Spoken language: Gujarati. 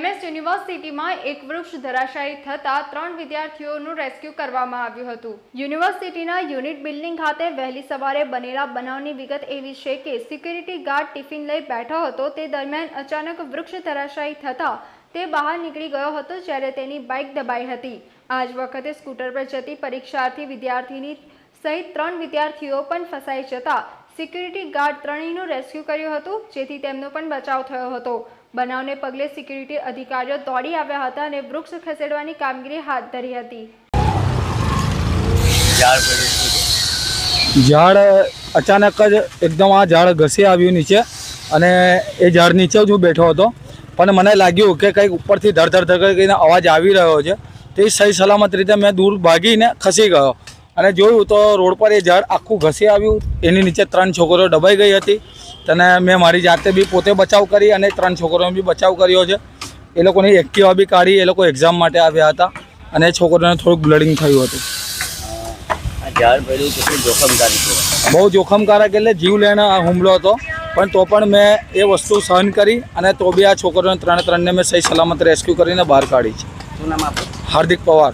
એમએસ યુનિવર્સિટીમાં એક વૃક્ષ ધરાશાયી થતાં ત્રણ વિદ્યાર્થીઓનું રેસ્ક્યુ કરવામાં આવ્યું હતું. યુનિવર્સિટીના યુનિટ બિલ્ડિંગ ખાતે વહેલી સવારે બનેલા બનાવની વિગત એવી છે કે સિક્યુરિટી ગાર્ડ ટિફિન લઈ બેઠો હતો. તે દરમિયાન અચાનક વૃક્ષ ધરાશાયી થતાં તે બહાર નીકળી ગયો હતો જ્યારે તેની બાઇક દબાઈ હતી. આ જ વખતે સ્કૂટર પર જતી પરીક્ષાર્થી વિદ્યાર્થીની સહિત ત્રણ વિદ્યાર્થીઓ પણ ફસાઈ જતા સિક્યુરિટી ગાર્ડ ત્રણેયનું રેસ્ક્યુ કર્યું હતું જેથી તેમનો પણ બચાવ થયો હતો. બનાવને પગલે સિક્યુરિટી અધિકારીઓ દોડી આવ્યા હતા અને વૃક્ષ ખસેડવાની કામગીરી હાથ ધરી હતી. ઝાડ અચાનક જ એકદમ આ ઝાડ ઘસી આવ્યું નીચે અને એ ઝાડ નીચે જ હું બેઠો હતો. પણ મને લાગ્યું કે કંઈક ઉપરથી ધરધર ધર કરીને અવાજ આવી રહ્યો છે. તે સહી સલામત રીતે મેં દૂર ભાગીને ખસી ગયો. અને જોયું તો રોડ પર એ ઝાડ આખું ઘસી આવ્યું. એની નીચે ત્રણ છોકરીઓ દબાઈ ગઈ હતી. અને મેં મારી જાતે બી પોતે બચાવ કરી અને ત્રણ છોકરીઓનો બી બચાવ કર્યો છે. એ લોકોની એક્ટિવા બી કાઢી એ લોકો એક્ઝામ માટે આવ્યા હતા અને છોકરીઓને થોડુંક બ્લડિંગ થયું હતું. બહુ જોખમકારક એટલે જીવ આ હુમલો હતો. પણ તો પણ મેં એ વસ્તુ સહન કરી અને તો બી આ છોકરીઓને ત્રણે ત્રણને મેં સહી સલામત રેસ્ક્યુ કરીને બહાર કાઢી છે. હાર્દિક પવાર.